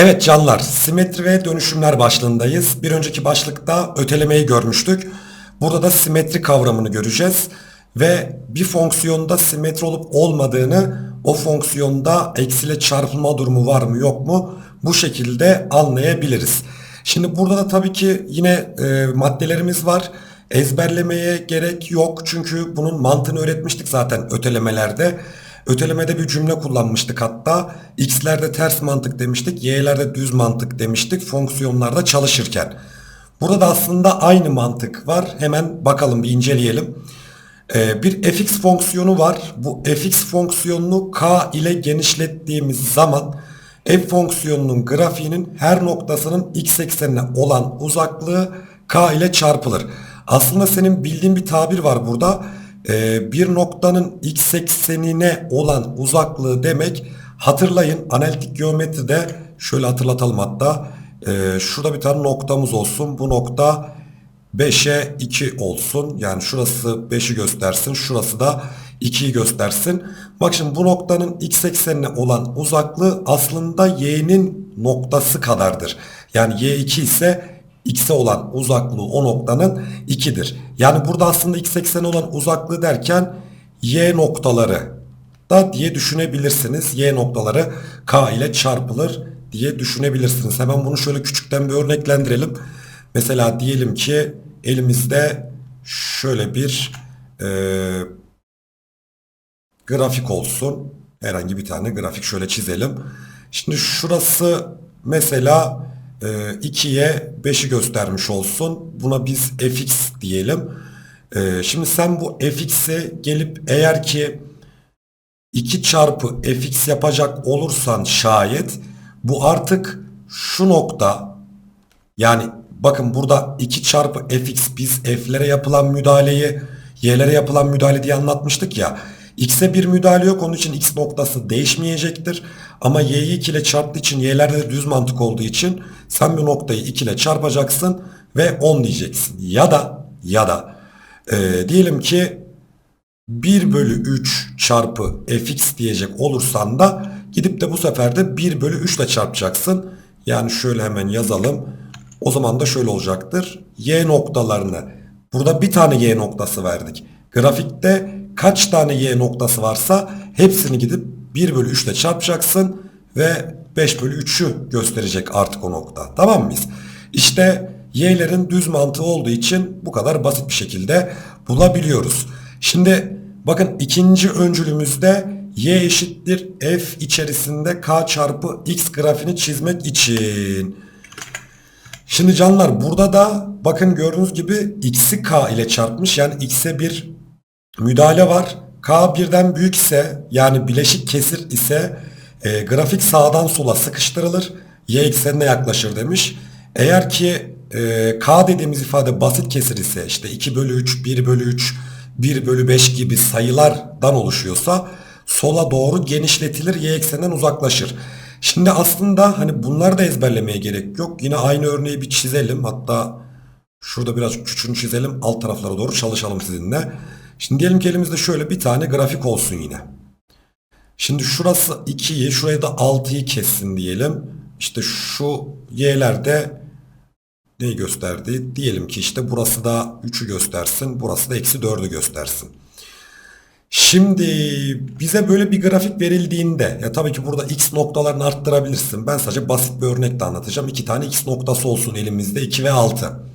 Evet canlar, simetri ve dönüşümler başlığındayız. Bir önceki başlıkta ötelemeyi görmüştük. Burada da simetri kavramını göreceğiz. Ve bir fonksiyonda simetri olup olmadığını, o fonksiyonda eksiyle çarpılma durumu var mı yok mu bu şekilde anlayabiliriz. Şimdi burada da tabii ki yine e, maddelerimiz var. Ezberlemeye gerek yok çünkü bunun mantığını öğretmiştik zaten ötelemelerde. Ötelemede bir cümle kullanmıştık hatta. X'lerde ters mantık demiştik, Y'lerde düz mantık demiştik fonksiyonlarda çalışırken. Burada da aslında aynı mantık var. Hemen bakalım bir inceleyelim. Ee, bir fx fonksiyonu var. Bu fx fonksiyonunu k ile genişlettiğimiz zaman f fonksiyonunun grafiğinin her noktasının x eksenine olan uzaklığı k ile çarpılır. Aslında senin bildiğin bir tabir var burada. Ee, bir noktanın x eksenine olan uzaklığı demek hatırlayın analitik geometride şöyle hatırlatalım hatta Ee, şurada bir tane noktamız olsun bu nokta 5'e 2 olsun yani şurası 5'i göstersin şurası da 2'yi göstersin. Bak şimdi bu noktanın x eksenine olan uzaklığı aslında y'nin noktası kadardır. Yani y2 ise x'e olan uzaklığı o noktanın 2'dir. Yani burada aslında x ekseni olan uzaklığı derken y noktaları da diye düşünebilirsiniz. Y noktaları k ile çarpılır diye düşünebilirsiniz. Hemen bunu şöyle küçükten bir örneklendirelim. Mesela diyelim ki elimizde şöyle bir e, grafik olsun. Herhangi bir tane grafik şöyle çizelim. Şimdi şurası mesela 2'ye 5'i göstermiş olsun. Buna biz fx diyelim. E, şimdi sen bu fx'e gelip eğer ki 2 çarpı fx yapacak olursan şayet bu artık şu nokta yani bakın burada 2 çarpı fx biz f'lere yapılan müdahaleyi y'lere yapılan müdahale diye anlatmıştık ya. X'e bir müdahale yok onun için x noktası değişmeyecektir. Ama y'yi 2 ile çarptığı için y'lerde de düz mantık olduğu için sen bu noktayı 2 ile çarpacaksın ve 10 diyeceksin. Ya da ya da e, diyelim ki 1 bölü 3 çarpı fx diyecek olursan da gidip de bu sefer de 1 bölü 3 ile çarpacaksın. Yani şöyle hemen yazalım. O zaman da şöyle olacaktır. Y noktalarını burada bir tane Y noktası verdik. Grafikte kaç tane Y noktası varsa hepsini gidip 1 bölü 3 ile çarpacaksın ve 5 bölü 3'ü gösterecek artık o nokta. Tamam mıyız? İşte Y'lerin düz mantığı olduğu için bu kadar basit bir şekilde bulabiliyoruz. Şimdi bakın ikinci öncülümüzde y eşittir f içerisinde k çarpı x grafiğini çizmek için. Şimdi canlar burada da bakın gördüğünüz gibi x'i k ile çarpmış. Yani x'e bir müdahale var. K birden büyük ise yani bileşik kesir ise e, grafik sağdan sola sıkıştırılır. Y eksenine yaklaşır demiş. Eğer ki e, K dediğimiz ifade basit kesir ise işte 2 bölü 3, 1 bölü 3, 1 bölü 5 gibi sayılardan oluşuyorsa sola doğru genişletilir y ekseninden uzaklaşır. Şimdi aslında hani bunları da ezberlemeye gerek yok. Yine aynı örneği bir çizelim. Hatta şurada biraz küçüğünü çizelim. Alt taraflara doğru çalışalım sizinle. Şimdi diyelim ki elimizde şöyle bir tane grafik olsun yine. Şimdi şurası 2'yi, şurayı da 6'yı kessin diyelim. İşte şu y'lerde neyi gösterdi? Diyelim ki işte burası da 3'ü göstersin. Burası da eksi 4'ü göstersin. Şimdi bize böyle bir grafik verildiğinde ya tabii ki burada x noktalarını arttırabilirsin. Ben sadece basit bir örnekle anlatacağım. İki tane x noktası olsun elimizde 2 ve 6.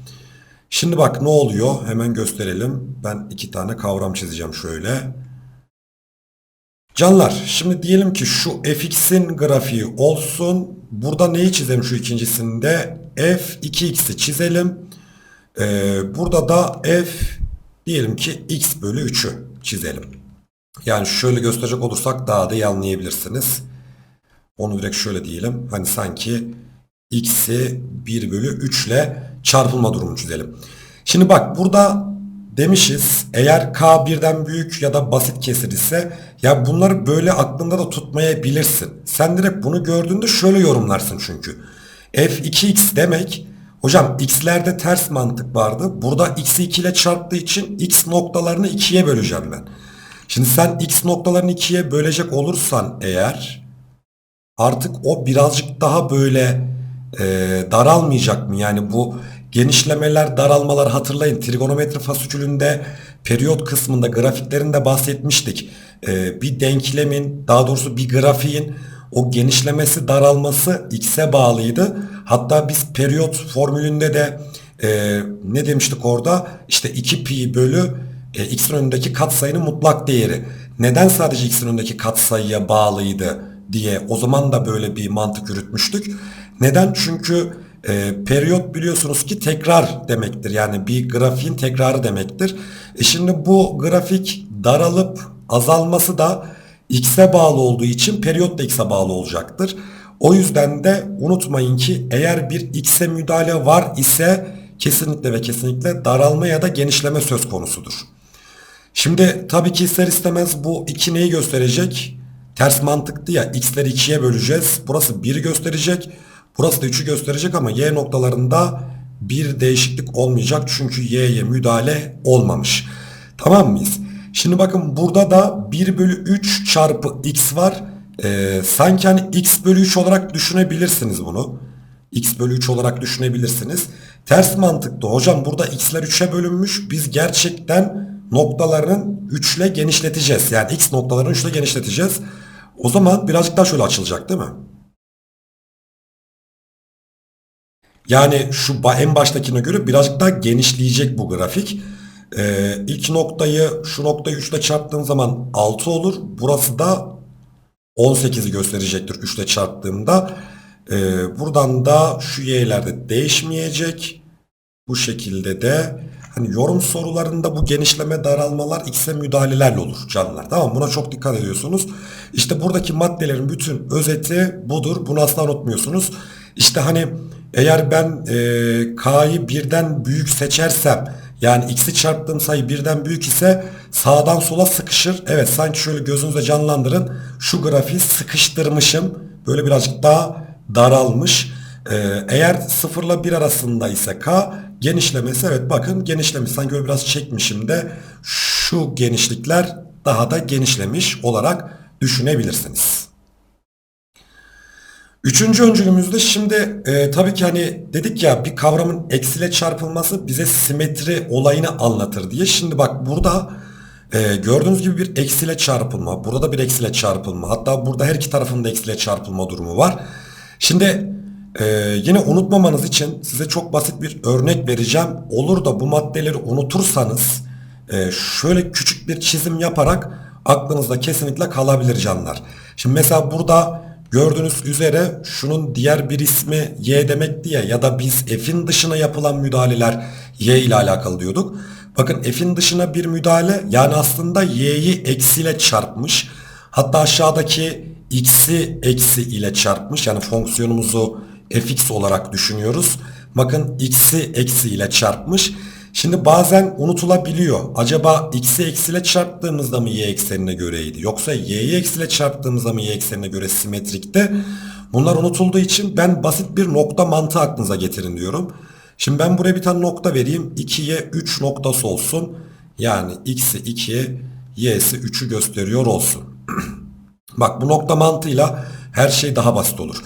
Şimdi bak ne oluyor? Hemen gösterelim. Ben iki tane kavram çizeceğim şöyle. Canlar şimdi diyelim ki şu fx'in grafiği olsun. Burada neyi çizelim şu ikincisinde? f 2x'i çizelim. Ee, burada da f diyelim ki x bölü 3'ü çizelim. Yani şöyle gösterecek olursak daha da iyi anlayabilirsiniz. Onu direkt şöyle diyelim. Hani sanki x'i 1 bölü 3 ile çarpılma durumunu çizelim. Şimdi bak burada demişiz eğer k birden büyük ya da basit kesir ise ya bunları böyle aklında da tutmayabilirsin. Sen direkt bunu gördüğünde şöyle yorumlarsın çünkü. f2x demek hocam x'lerde ters mantık vardı. Burada x'i 2 ile çarptığı için x noktalarını 2'ye böleceğim ben. Şimdi sen x noktalarını 2'ye bölecek olursan eğer artık o birazcık daha böyle e, daralmayacak mı? Yani bu genişlemeler, daralmalar hatırlayın. Trigonometri fasikülünde periyot kısmında grafiklerinde bahsetmiştik. E, bir denklemin daha doğrusu bir grafiğin o genişlemesi, daralması x'e bağlıydı. Hatta biz periyot formülünde de e, ne demiştik orada? İşte 2 pi bölü e, x'in önündeki katsayının mutlak değeri. Neden sadece x'in önündeki katsayıya bağlıydı diye o zaman da böyle bir mantık yürütmüştük. Neden? Çünkü e, periyot biliyorsunuz ki tekrar demektir. Yani bir grafiğin tekrarı demektir. E şimdi bu grafik daralıp azalması da x'e bağlı olduğu için periyot da x'e bağlı olacaktır. O yüzden de unutmayın ki eğer bir x'e müdahale var ise kesinlikle ve kesinlikle daralma ya da genişleme söz konusudur. Şimdi tabii ki ister istemez bu 2 neyi gösterecek? Ters mantıktı ya x'leri 2'ye böleceğiz. Burası 1'i gösterecek. Burası da 3'ü gösterecek ama y noktalarında bir değişiklik olmayacak. Çünkü y'ye müdahale olmamış. Tamam mıyız? Şimdi bakın burada da 1 bölü 3 çarpı x var. Ee, sanki hani x bölü 3 olarak düşünebilirsiniz bunu. x bölü 3 olarak düşünebilirsiniz. Ters mantıkta hocam burada x'ler 3'e bölünmüş. Biz gerçekten noktaların 3 ile genişleteceğiz. Yani x noktalarını 3 ile genişleteceğiz. O zaman birazcık daha şöyle açılacak değil mi? Yani şu en baştakine göre birazcık daha genişleyecek bu grafik. Ee, ilk noktayı şu noktayı 3 ile çarptığım zaman 6 olur. Burası da 18'i gösterecektir 3 ile çarptığımda. Ee, buradan da şu y'ler de değişmeyecek. Bu şekilde de hani yorum sorularında bu genişleme daralmalar x'e müdahalelerle olur canlılar. Tamam buna çok dikkat ediyorsunuz. İşte buradaki maddelerin bütün özeti budur. Bunu asla unutmuyorsunuz. İşte hani eğer ben e, k'yı birden büyük seçersem yani x'i çarptığım sayı birden büyük ise sağdan sola sıkışır. Evet sanki şöyle gözünüzde canlandırın. Şu grafiği sıkıştırmışım. Böyle birazcık daha daralmış. Ee, eğer 0 ile 1 arasında ise k genişlemesi evet bakın genişlemiş. Sanki böyle biraz çekmişim de şu genişlikler daha da genişlemiş olarak düşünebilirsiniz. Üçüncü öncülümüzde şimdi e, tabii ki hani dedik ya bir kavramın eksiyle çarpılması bize simetri olayını anlatır diye. Şimdi bak burada e, gördüğünüz gibi bir eksiyle çarpılma. Burada da bir eksiyle çarpılma. Hatta burada her iki tarafında eksiyle çarpılma durumu var. Şimdi e, yine unutmamanız için size çok basit bir örnek vereceğim. Olur da bu maddeleri unutursanız e, şöyle küçük bir çizim yaparak aklınızda kesinlikle kalabilir canlar. Şimdi mesela burada Gördüğünüz üzere şunun diğer bir ismi y demek diye ya da biz f'in dışına yapılan müdahaleler y ile alakalı diyorduk. Bakın f'in dışına bir müdahale yani aslında y'yi eksiyle çarpmış. Hatta aşağıdaki x'i eksi ile çarpmış. Yani fonksiyonumuzu fx olarak düşünüyoruz. Bakın x'i eksi ile çarpmış. Şimdi bazen unutulabiliyor. Acaba x'i eksiyle çarptığımızda mı y eksenine göreydi? Yoksa y'yi eksiyle çarptığımızda mı y eksenine göre simetrikte? Bunlar unutulduğu için ben basit bir nokta mantığı aklınıza getirin diyorum. Şimdi ben buraya bir tane nokta vereyim. 2'ye 3 noktası olsun. Yani x'i 2'ye y'si 3'ü gösteriyor olsun. Bak bu nokta mantığıyla her şey daha basit olur.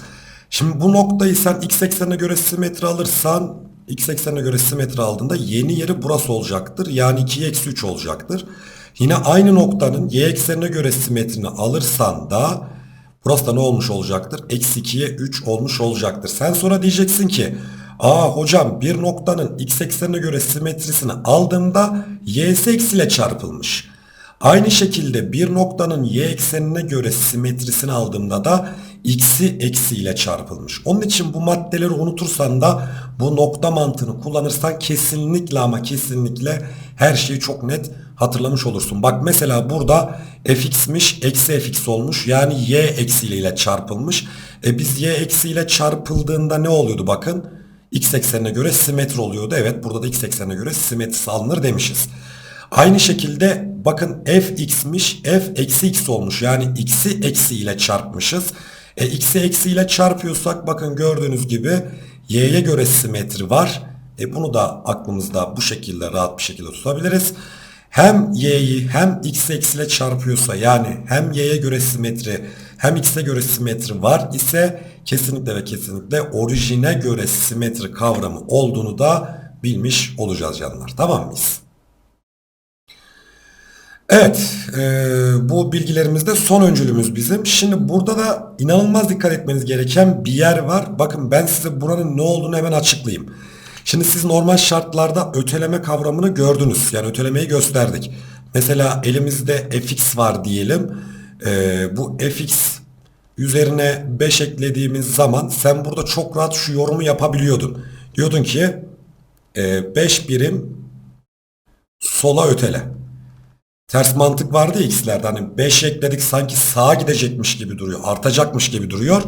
Şimdi bu noktayı sen x eksenine göre simetri alırsan x eksenine göre simetri aldığında yeni yeri burası olacaktır. Yani 2 eksi 3 olacaktır. Yine aynı noktanın y eksenine göre simetrini alırsan da burası da ne olmuş olacaktır? Eksi 2'ye 3 olmuş olacaktır. Sen sonra diyeceksin ki aa hocam bir noktanın x eksenine göre simetrisini aldığımda y'si eksiyle çarpılmış. Aynı şekilde bir noktanın y eksenine göre simetrisini aldığımda da x'i eksiyle çarpılmış. Onun için bu maddeleri unutursan da bu nokta mantığını kullanırsan kesinlikle ama kesinlikle her şeyi çok net hatırlamış olursun. Bak mesela burada fx'miş eksi fx olmuş yani y eksiyle çarpılmış. E biz y eksiyle çarpıldığında ne oluyordu bakın. x eksenine göre simetri oluyordu. Evet burada da x eksenine göre simetrisi alınır demişiz. Aynı şekilde bakın fx'miş f eksi x olmuş. Yani x'i eksi ile çarpmışız. E, x'i eksi ile çarpıyorsak bakın gördüğünüz gibi y'ye göre simetri var. E, bunu da aklımızda bu şekilde rahat bir şekilde tutabiliriz. hem y'yi hem x eksiyle çarpıyorsa yani hem y'ye göre simetri hem x'e göre simetri var ise kesinlikle ve kesinlikle orijine göre simetri kavramı olduğunu da bilmiş olacağız canlar. Tamam mıyız? Evet, e, bu bilgilerimizde son öncülümüz bizim. Şimdi burada da inanılmaz dikkat etmeniz gereken bir yer var. Bakın ben size buranın ne olduğunu hemen açıklayayım. Şimdi siz normal şartlarda öteleme kavramını gördünüz. Yani ötelemeyi gösterdik. Mesela elimizde fx var diyelim. E, bu fx üzerine 5 eklediğimiz zaman sen burada çok rahat şu yorumu yapabiliyordun. Diyordun ki 5 birim sola ötele. Ters mantık vardı ya x'lerde hani 5 ekledik sanki sağa gidecekmiş gibi duruyor. Artacakmış gibi duruyor.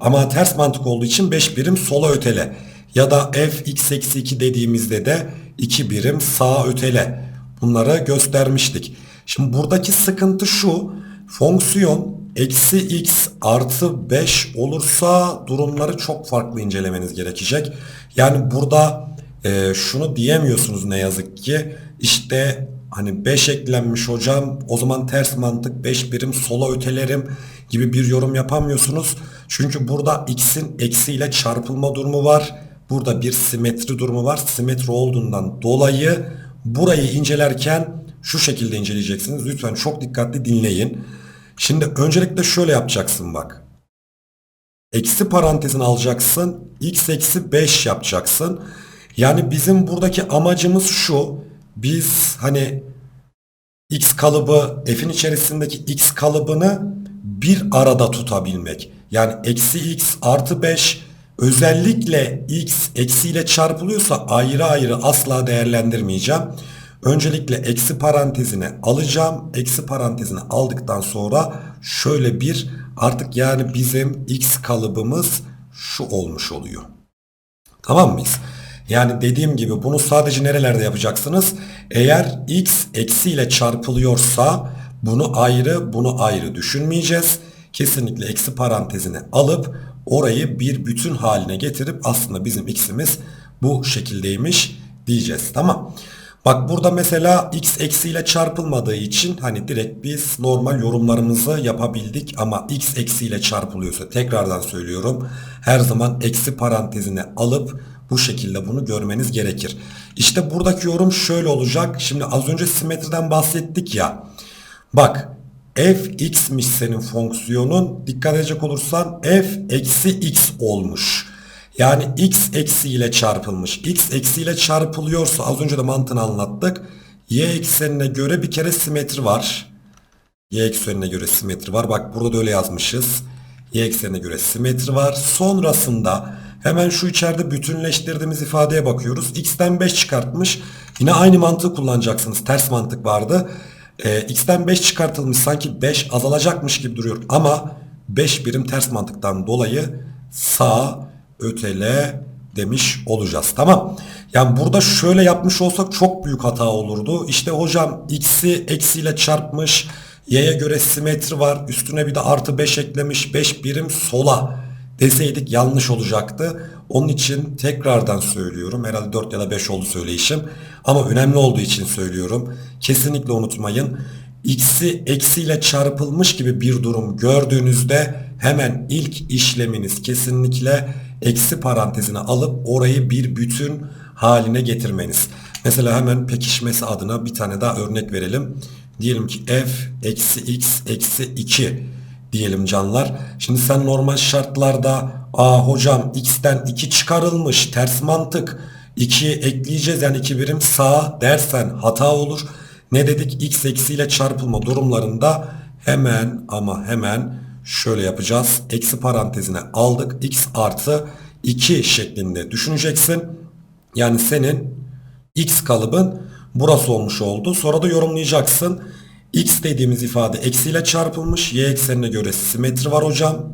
Ama ters mantık olduğu için 5 birim sola ötele. Ya da f x eksi 2 dediğimizde de 2 birim sağa ötele. Bunları göstermiştik. Şimdi buradaki sıkıntı şu. Fonksiyon eksi x artı 5 olursa durumları çok farklı incelemeniz gerekecek. Yani burada e, şunu diyemiyorsunuz ne yazık ki. İşte hani 5 eklenmiş hocam o zaman ters mantık 5 birim sola ötelerim gibi bir yorum yapamıyorsunuz. Çünkü burada x'in eksiyle çarpılma durumu var. Burada bir simetri durumu var. Simetri olduğundan dolayı burayı incelerken şu şekilde inceleyeceksiniz. Lütfen çok dikkatli dinleyin. Şimdi öncelikle şöyle yapacaksın bak. Eksi parantezini alacaksın. x eksi 5 yapacaksın. Yani bizim buradaki amacımız şu. Biz hani x kalıbı f'in içerisindeki x kalıbını bir arada tutabilmek. Yani eksi x artı 5 özellikle x eksiyle çarpılıyorsa ayrı ayrı asla değerlendirmeyeceğim. Öncelikle eksi parantezine alacağım. Eksi parantezine aldıktan sonra şöyle bir artık yani bizim x kalıbımız şu olmuş oluyor. Tamam mıyız? Yani dediğim gibi bunu sadece nerelerde yapacaksınız? Eğer x eksiyle çarpılıyorsa bunu ayrı bunu ayrı düşünmeyeceğiz. Kesinlikle eksi parantezine alıp orayı bir bütün haline getirip aslında bizim x'imiz bu şekildeymiş diyeceğiz. Tamam. Bak burada mesela x eksiyle çarpılmadığı için hani direkt biz normal yorumlarımızı yapabildik ama x eksiyle çarpılıyorsa tekrardan söylüyorum her zaman eksi parantezine alıp bu şekilde bunu görmeniz gerekir. İşte buradaki yorum şöyle olacak. Şimdi az önce simetriden bahsettik ya. Bak f x'miş senin fonksiyonun. Dikkat edecek olursan f eksi x olmuş. Yani x eksiyle çarpılmış. x eksiyle çarpılıyorsa az önce de mantığını anlattık. y eksenine göre bir kere simetri var. y eksenine göre simetri var. Bak burada da öyle yazmışız. y eksenine göre simetri var. Sonrasında hemen şu içeride bütünleştirdiğimiz ifadeye bakıyoruz. x'ten 5 çıkartmış. Yine aynı mantığı kullanacaksınız. Ters mantık vardı. Ee, x'ten 5 çıkartılmış. Sanki 5 azalacakmış gibi duruyor. Ama 5 birim ters mantıktan dolayı sağ ötele demiş olacağız. Tamam. Yani burada şöyle yapmış olsak çok büyük hata olurdu. İşte hocam x'i eksiyle çarpmış. Y'ye göre simetri var. Üstüne bir de artı 5 eklemiş. 5 birim sola deseydik yanlış olacaktı. Onun için tekrardan söylüyorum. Herhalde 4 ya da 5 oldu söyleyişim. Ama önemli olduğu için söylüyorum. Kesinlikle unutmayın. X'i eksiyle çarpılmış gibi bir durum gördüğünüzde hemen ilk işleminiz kesinlikle eksi parantezine alıp orayı bir bütün haline getirmeniz. Mesela hemen pekişmesi adına bir tane daha örnek verelim. Diyelim ki f eksi x eksi 2 diyelim canlar. Şimdi sen normal şartlarda a hocam x'ten 2 çıkarılmış ters mantık 2'ye ekleyeceğiz yani 2 birim sağ dersen hata olur. Ne dedik x eksiyle çarpılma durumlarında hemen ama hemen şöyle yapacağız. Eksi parantezine aldık. X artı 2 şeklinde düşüneceksin. Yani senin X kalıbın burası olmuş oldu. Sonra da yorumlayacaksın. X dediğimiz ifade eksiyle çarpılmış. Y eksenine göre simetri var hocam.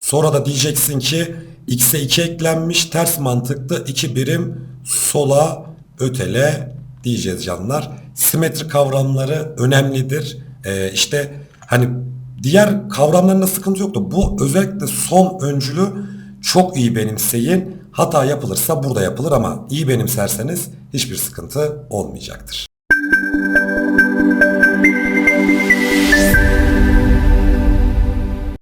Sonra da diyeceksin ki X'e 2 eklenmiş. Ters mantıklı 2 birim sola ötele diyeceğiz canlar. Simetri kavramları önemlidir. Ee, işte hani Diğer kavramlarında sıkıntı yoktu. Bu özellikle son öncülü çok iyi benimseyin. Hata yapılırsa burada yapılır ama iyi benimserseniz hiçbir sıkıntı olmayacaktır.